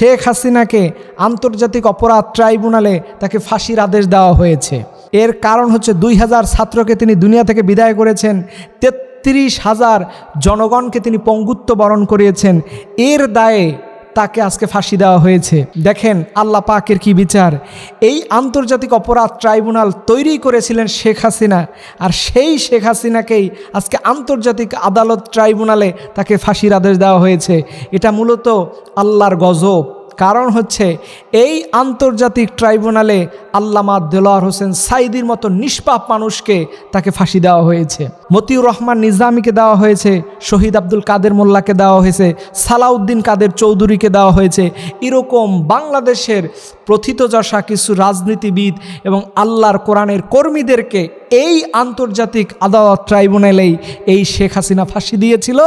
শেখ হাসিনাকে আন্তর্জাতিক অপরাধ ট্রাইব্যুনালে তাকে ফাঁসির আদেশ দেওয়া হয়েছে। এর কারণ হচ্ছে দুই হাজার ছাত্রকে তিনি দুনিয়া থেকে বিদায় করেছেন, তেত্রিশ হাজার জনগণকে তিনি পঙ্গুত্ব বরণ করিয়েছেন। এর দায়ে তাকে আজকে ফাঁসি দেওয়া হয়েছে। দেখেন, আল্লাহ পাকের কি বিচার? এই আন্তর্জাতিক অপরাধ ট্রাইব্যুনাল তৈরি করেছিলেন শেখ হাসিনা, আর সেই শেখ হাসিনাকেই আজকে আন্তর্জাতিক আদালত ট্রাইব্যুনালে তাকে ফাঁসির আদেশ দেওয়া হয়েছে। এটা মূলত আল্লাহর গজব। কারণ হচ্ছে এই আন্তর্জাতিক ট্রাইব্যুনালে আল্লামা দেলোয়ার হোসেন সাইদির মতো নিষ্পাপ মানুষকে তাকে ফাঁসি দেওয়া হয়েছে। মতিউর রহমান নিজামীকে দেওয়া হয়েছে, শহীদ আব্দুল কাদের মোল্লাকে দেওয়া হয়েছে, সালাউদ্দিন কাদের চৌধুরীকে দেওয়া হয়েছে। এরকম বাংলাদেশের প্রথিতযশা কিছু রাজনীতিবিদ এবং আল্লাহর কোরআনের কর্মীদেরকে এই আন্তর্জাতিক আদালত ট্রাইব্যুনালেই এই শেখ হাসিনা ফাঁসি দিয়েছিল,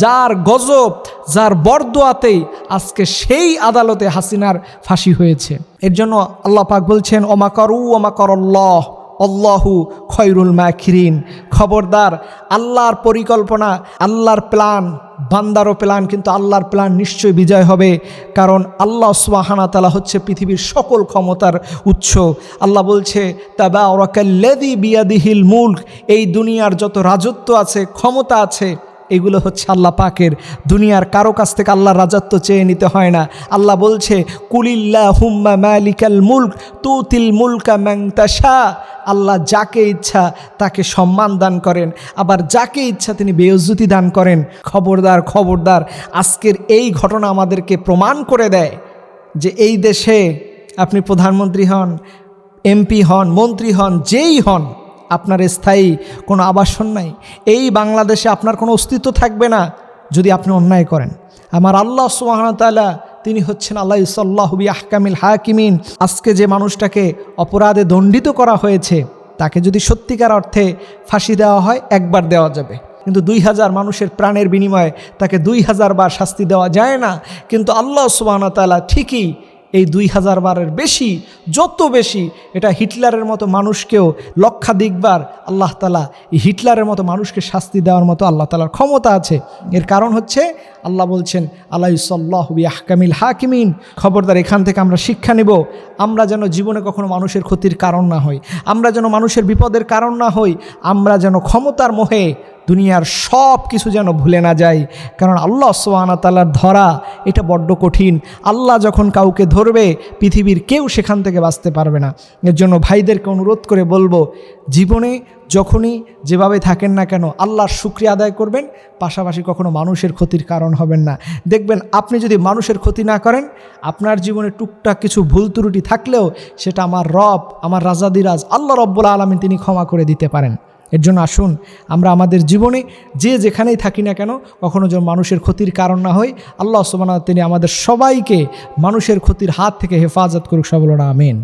যার গজব, যার বরদোয়াতেই আজকে সেই আদালতে হাসিনার ফাঁসি হয়েছে। এর জন্য আল্লাহ পাক বলছেন, ওমা করু, ওমা করল্লাহ, অল্লাহু খয়রুল মাখিরিন খবরদার, আল্লাহর পরিকল্পনা, আল্লাহর প্ল্যান বান্দারও প্ল্যান, কিন্তু আল্লাহর প্ল্যান নিশ্চয়ই বিজয় হবে, কারণ আল্লাহ সুবাহানা তালা হচ্ছে পৃথিবীর সকল ক্ষমতার উৎস। আল্লাহ বলছে তাবা ওরাকাল্লেদি বিয়াদিহিল মুল্ক এই দুনিয়ার যত রাজত্ব আছে, ক্ষমতা আছে, এগুলো হচ্ছে আল্লাহ পাকের। দুনিয়ার কারও কাছ থেকে আল্লাহর রাজত্ব চেয়ে নিতে হয় না। আল্লাহ বলছে কুলিল্লা হুম্মা মালিকাল মুল্ক, তুতিল মুলকা ম্যাংতাশা আল্লাহ যাকে ইচ্ছা তাকে সম্মান দান করেন। আবার যাকে ইচ্ছা তিনি বেয়জ্জুতি দান করেন। খবরদার খবরদার, আজকের এই ঘটনা আমাদেরকে প্রমাণ করে দেয় যে এই দেশে আপনি প্রধানমন্ত্রী হন, এমপি হন, মন্ত্রী হন, যেই হন, আপনার স্থায়ী কোনো আবাসন নাই। এই বাংলাদেশে আপনার কোনো অস্তিত্ব থাকবে না যদি আপনি অন্যায় করেন। আমার আল্লাহ সুবাহতালা তিনি হচ্ছেন আল্লাহ সাল্লাহবি আহকামিল হাকিমিন। আজকে যে মানুষটাকে অপরাধে দণ্ডিত করা হয়েছে, তাকে যদি সত্যিকার অর্থে ফাঁসি দেওয়া হয়, একবার দেওয়া যাবে। কিন্তু দুই হাজার মানুষের প্রাণের বিনিময়ে তাকে দুই হাজার বার শাস্তি দেওয়া যায় না। কিন্তু আল্লাহ সুবাহতালা ঠিকই এই দুই হাজার বারের বেশি, যত বেশি এটা হিটলারের মতো মানুষকেও লক্ষাধিকবার আল্লাহ তালা এই হিটলারের মতো মানুষকে শাস্তি দেওয়ার মতো আল্লাহ তালার ক্ষমতা আছে। এর কারণ হচ্ছে আল্লাহ বলছেন আল্লাহ আহকামিল হাকিমিন। খবরদার, এখান থেকে আমরা শিক্ষা নেব, আমরা যেন জীবনে কখনো মানুষের ক্ষতির কারণ না হই, আমরা যেন মানুষের বিপদের কারণ না হই, আমরা যেন ক্ষমতার মোহে দুনিয়ার সব কিছু যেন ভুলে না যায়। কারণ আল্লাহ সোয়ানা তালার ধরা এটা বড্ড কঠিন। আল্লাহ যখন কাউকে ধরবে, পৃথিবীর কেউ সেখান থেকে বাঁচতে পারবে না। এর জন্য ভাইদেরকে অনুরোধ করে বলব, জীবনে যখনই যেভাবে থাকেন না কেন, আল্লাহর শুক্রিয়া আদায় করবেন, পাশাপাশি কখনো মানুষের ক্ষতির কারণ হবেন না। দেখবেন, আপনি যদি মানুষের ক্ষতি না করেন, আপনার জীবনে টুকটাক কিছু ভুল ত্রুটি থাকলেও, সেটা আমার রব, আমার রাজাদিরাজ, আল্লাহ রব্বুল আলমিন তিনি ক্ষমা করে দিতে পারেন। এর জন্য আসুন, আমরা আমাদের জীবনে যে যেখানেই থাকি না কেন কখনও যেন মানুষের ক্ষতির কারণ না হয় আল্লাহ সুবানা তিনি আমাদের সবাইকে মানুষের ক্ষতির হাত থেকে হেফাজত করুক সবলরা আমিন।